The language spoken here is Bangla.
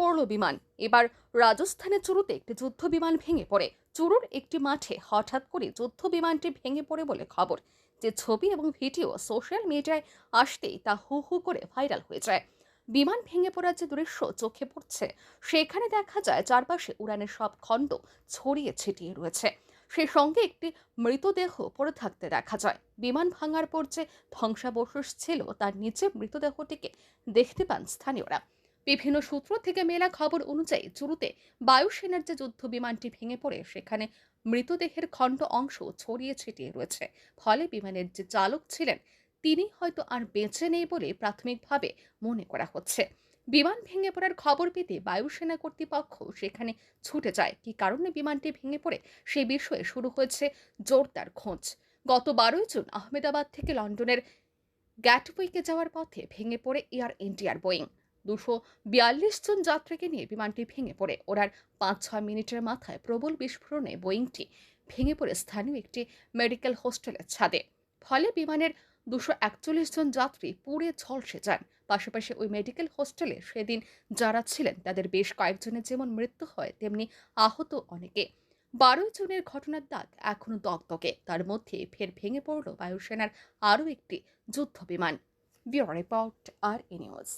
পড়ল বিমান। এবার রাজস্থানে চুরুতে একটি যুদ্ধ বিমান ভেঙে পড়ে। চুরুর একটি মাঠে হঠাৎ করে যুদ্ধ বিমানটি ভেঙে পড়ে বলে খবর। যে ছবি এবং ভিডিও সোশ্যাল মিডিয়ায় আসতেই তা হু হু করে ভাইরাল হয়ে যায়। বিমান ভেঙে পড়ার যে দৃশ্য চোখে পড়ছে, সেখানে দেখা যায় চারপাশে উড়ানের সব খণ্ড ছড়িয়ে ছিটিয়ে রয়েছে। সেই সঙ্গে একটি মৃতদেহ পড়ে থাকতে দেখা যায়। বিমান ভাঙার পর যে ধ্বংসাবশেষ ছিল, তার নিচে মৃতদেহটিকে দেখতে পান স্থানীয়রা। বিভিন্ন সূত্র থেকে মেলা খবর অনুযায়ী চুরুতে বায়ুসেনার যে যুদ্ধ বিমানটি ভেঙে পড়ে, সেখানে মৃতদেহের খণ্ড অংশ ছড়িয়ে ছিটিয়ে রয়েছে। ফলে বিমানের যে চালক ছিলেন, তিনি হয়তো আর বেঁচে নেই বলে প্রাথমিকভাবে মনে করা হচ্ছে। বিমান ভেঙে পড়ার খবর পেতে বায়ুসেনা কর্তৃপক্ষ সেখানে ছুটে যায়। কী কারণে বিমানটি ভেঙে পড়ে, সে বিষয়ে শুরু হয়েছে জোরদার খোঁজ। গত বারোই জুন আহমেদাবাদ থেকে লন্ডনের গ্যাটউইকে যাওয়ার পথে ভেঙে পড়ে এয়ার ইন্ডিয়ার বোয়িং। দুশো বিয়াল্লিশ জন যাত্রীকে নিয়ে বিমানটি ভেঙে পড়ে। ওরার পাঁচ ছয় মিনিটের মাথায় প্রবল বিস্ফোরণে বোয়িংটি ভেঙে পড়ে স্থানীয় একটি মেডিকেল হোস্টেলের ছাদে। ফলে বিমানের দুশো একচল্লিশ জন যাত্রী পুড়ে ঝলসে যান। পাশাপাশি ওই মেডিকেল হোস্টেলে সেদিন যারা ছিলেন, তাদের বেশ কয়েকজনের যেমন মৃত্যু হয়, তেমনি আহত অনেকে। বারোই জনের ঘটনার দাগ এখনও দগদগে। তার মধ্যে ফের ভেঙে পড়ল বায়ুসেনার আরও একটি যুদ্ধ বিমান। Bureau report, R A news.